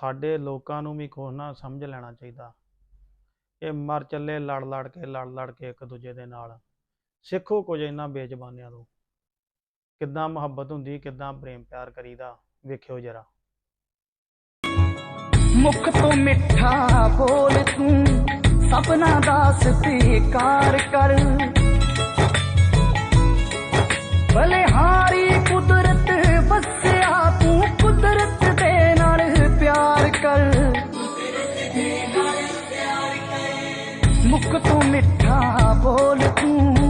ਸਾਡੇ ਲੋਕਾਂ ਨੂੰ ਵੀ ਕੁਛ ਨਾ ਸਮਝ ਲੈਣਾ ਚਾਹੀਦਾ। ਇਹ ਮਰ ਚੱਲੇ, ਲੜ ਲੜ ਕੇ, ਲੜ ਲੜ ਕੇ ਇੱਕ ਦੂਜੇ ਦੇ ਨਾਲ। ਸਿੱਖੋ ਕੁਝ ਇਹਨਾਂ ਬੇਜ਼ਬਾਨਿਆਂ ਤੋਂ। ਕਿੱਦਾਂ ਮੁਹੱਬਤ ਹੁੰਦੀ, ਕਿੱਦਾਂ ਪ੍ਰੇਮ ਪਿਆਰ ਕਰੀਦਾ, ਵੇਖਿਓ ਜਰਾ। ਮੁਖ ਤੋਂ ਮਿੱਠਾ ਬੋਲ ਤੂੰ, ਸਪਨਾ ਦਾ ਸਤਿਕਾਰ ਕਰ। मुख तो मिठा बोल तू।